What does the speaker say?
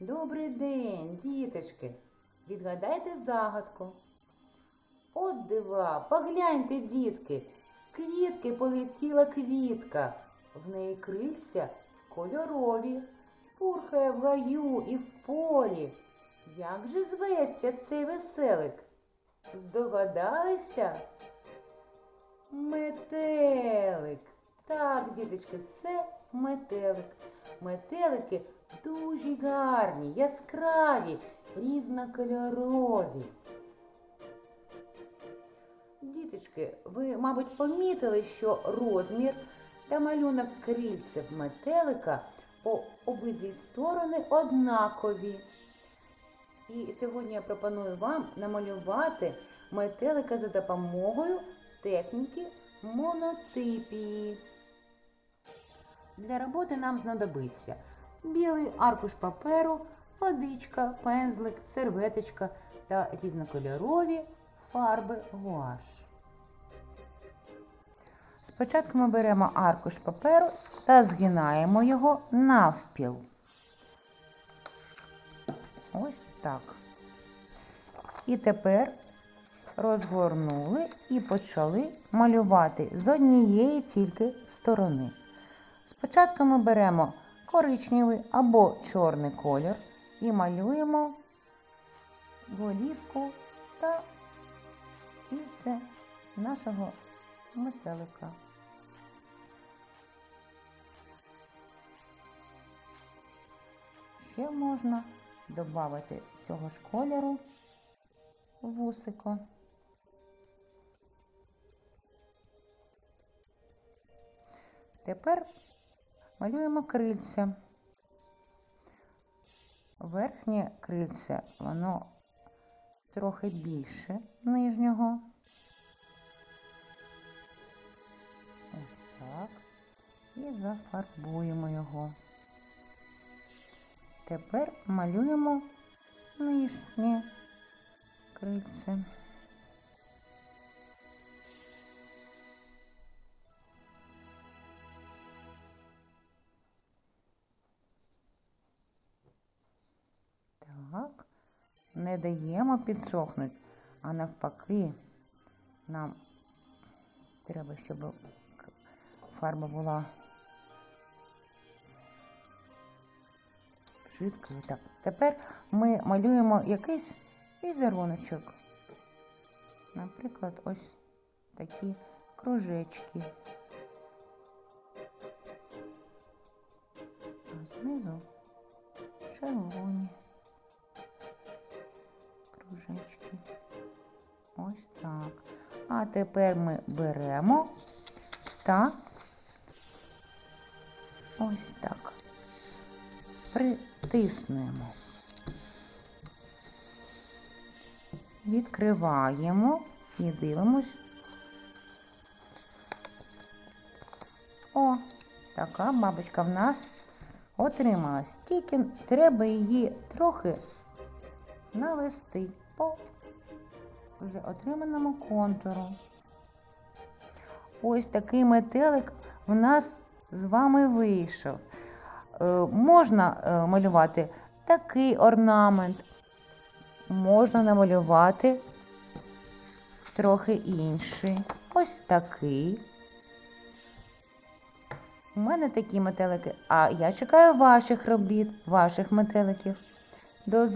Добрий день, діточки. Відгадайте загадку. От дива, погляньте, дітки, з квітки полетіла квітка, в неї крильця кольорові, пурхає в гаю і в полі. Як же зветься цей веселик? Здогадалися? Метелик. Так, діточки, це метелик. Метелики дуже гарні, яскраві, різнокольорові. Діточки, ви, мабуть, помітили, що розмір та малюнок крильців метелика по обидві сторони однакові. І сьогодні я пропоную вам намалювати метелика за допомогою техніки монотипії. Для роботи нам знадобиться білий аркуш паперу, водичка, пензлик, серветочка та різнокольорові фарби гуаш. Спочатку ми беремо аркуш паперу та згинаємо його навпіл. Ось так. І тепер розгорнули і почали малювати з однієї тільки сторони. Спочатку ми беремо коричневий або чорний колір і малюємо голівку та тільце нашого метелика. Ще можна додати цього ж кольору вусико. Тепер малюємо крильця. Верхнє крильце, воно трохи більше нижнього. Ось так. І зафарбуємо його. Тепер малюємо нижнє крильце. Не даємо підсохнути, а навпаки, нам треба, щоб фарба була жидкою. Так, тепер ми малюємо якийсь візеруночок. Наприклад, ось такі кружечки. А знизу червоні кружечки. Ось так. А тепер ми беремо та ось так притиснемо. Відкриваємо і дивимось. О, така бабочка в нас отрималась. Тільки треба її трохи навести по вже отриманому контуру. Ось такий метелик в нас з вами вийшов. Е, можна е, малювати такий орнамент, можна намалювати трохи інший. Ось такий. У мене такі метелики, а я чекаю ваших робіт, ваших метеликів. До